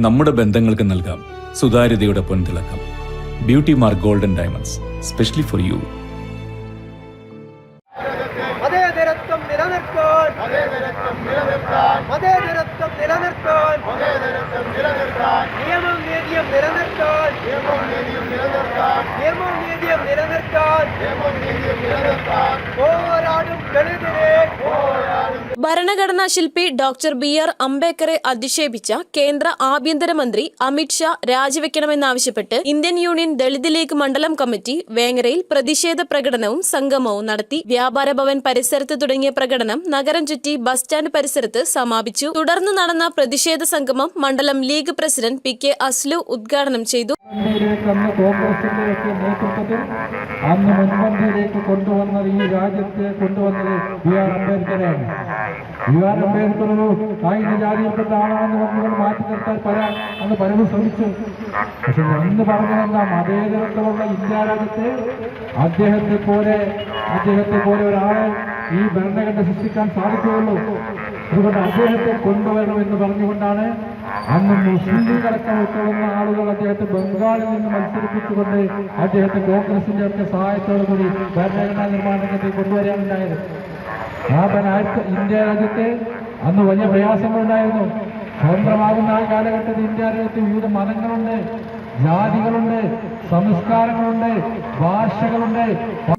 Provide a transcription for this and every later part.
നമ്മുടെ ബന്ധങ്ങൾക്ക് നൽകാം സുതാര്യതയുടെ പൊൻതിളക്കം. Beauty mark golden diamonds specially for you നിലനിർത്താൻ. മതേതരത്വം നിലനിർത്താൻ. നിയമം നീതിയും നിലനിർത്താൻ. നിയമം നീതിയും നിലനിർത്താൻ. പോരാടും ദളിതരെ ഭരണഘടനാ ശില്പി ഡോക്ടർ ബി ആർ അംബേദ്കറെ അധിക്ഷേപിച്ച കേന്ദ്ര ആഭ്യന്തരമന്ത്രി അമിത്ഷാ രാജിവെക്കണമെന്നാവശ്യപ്പെട്ട് ഇന്ത്യൻ യൂണിയൻ ദളിത് ലീഗ് മണ്ഡലം കമ്മിറ്റി വേങ്ങരയിൽ പ്രതിഷേധ പ്രകടനവും സംഗമവും നടത്തി. വ്യാപാര ഭവൻ പരിസരത്ത് തുടങ്ങിയ പ്രകടനം നഗരം ചുറ്റി ബസ് സ്റ്റാൻഡ് പരിസരത്ത് സമാപിച്ചു. തുടർന്ന് നടന്ന പ്രതിഷേധ സംഗമം മണ്ഡലം league president P K Aslu ഉദ്ഘാടനം ചെയ്തു. അന്ന് മുൻപന്തിയിലേക്ക് കൊണ്ടുവന്നത് ഈ രാജ്യത്തെ കൊണ്ടുവന്നത് ബി ആർ അംബേദ്കറാണ് ബി ആർ കായിക ജാതിയിൽപ്പെട്ട ആളാണെന്ന് പറഞ്ഞുകൊണ്ട് മാറ്റി നിർത്താൻ പല അന്ന് പലരും ശ്രമിച്ചു. പക്ഷെ അന്ന് പറഞ്ഞതെന്താ? മതേതരത്വമുള്ള ഇന്ത്യ രാജ്യത്ത് അദ്ദേഹത്തെ പോലെ അദ്ദേഹത്തെ പോലെ ഒരാളെ ഈ ഭരണഘടന സൃഷ്ടിക്കാൻ സാധിക്കുകയുള്ളൂ. അതുകൊണ്ട് അദ്ദേഹത്തെ കൊണ്ടുവരണമെന്ന് പറഞ്ഞുകൊണ്ടാണ് അന്ന് മുസ്ലിം ലീഗ് അടക്കം ഉൾക്കൊള്ളുന്ന ആളുകൾ അദ്ദേഹത്തെ ബംഗാളിൽ നിന്ന് മത്സരിപ്പിച്ചുകൊണ്ട് അദ്ദേഹത്തെ കോൺഗ്രസിന്റെ ഒക്കെ സഹായത്തോടു കൂടി ഭരണഘടനാ നിർമ്മാണത്തിൽ കൊണ്ടുവരാനുണ്ടായത് ആ ഭരണ- ഇന്ത്യ രാജ്യത്ത് അന്ന് വലിയ പ്രയാസങ്ങളുണ്ടായിരുന്നു. സ്വതന്ത്രമാകുന്ന ആ കാലഘട്ടത്തിൽ ഇന്ത്യ രാജ്യത്ത് വിവിധ മതങ്ങളുണ്ട്. ജാതികളുണ്ട് സംസ്കാരങ്ങളുണ്ട് ഭാഷകളുണ്ട്.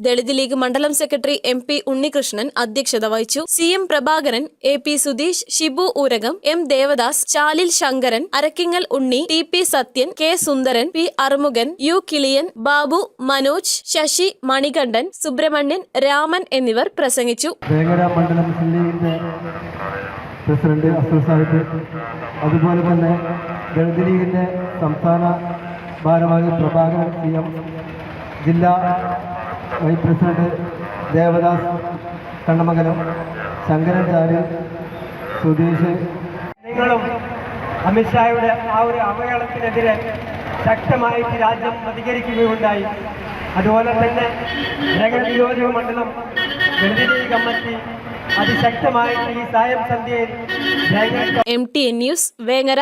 ദളിത് ലീഗ് മണ്ഡലം സെക്രട്ടറി എം പി ഉണ്ണികൃഷ്ണൻ അധ്യക്ഷത വഹിച്ചു. C M Prabhakaran A P Sudheesh Shibu Oorakam M Devadas Chalil Sankaran Arakkingal Unni T P Sathyan K Sundaran P Arumughan U Kiliyan Babu Manoj Sasi Manikandan Subrahmanian Raman എന്നിവർ പ്രസംഗിച്ചു. മണ്ഡലം president അതുപോലെ തന്നെ ദളിത് ലീഗിന്റെ സംസ്ഥാന ഭാരവാഹി പ്രഭാകരൻ സി എം ജില്ലാ vice president Devadas Kannamangalam Shankaracharya Sudheesh. നിങ്ങളും അമിത്ഷായുടെ ആ ഒരു അവഹേളത്തിനെതിരെ ശക്തമായിട്ട് രാജ്യം പ്രതികരിക്കുകയുണ്ടായി. അതുപോലെ തന്നെ ജഗൻ നിയോജക മണ്ഡലം ലീഗ് കമ്മിറ്റി അതിശക്തമായിട്ട് ഈ സായം സന്ധ്യയിൽ M T N news Vengara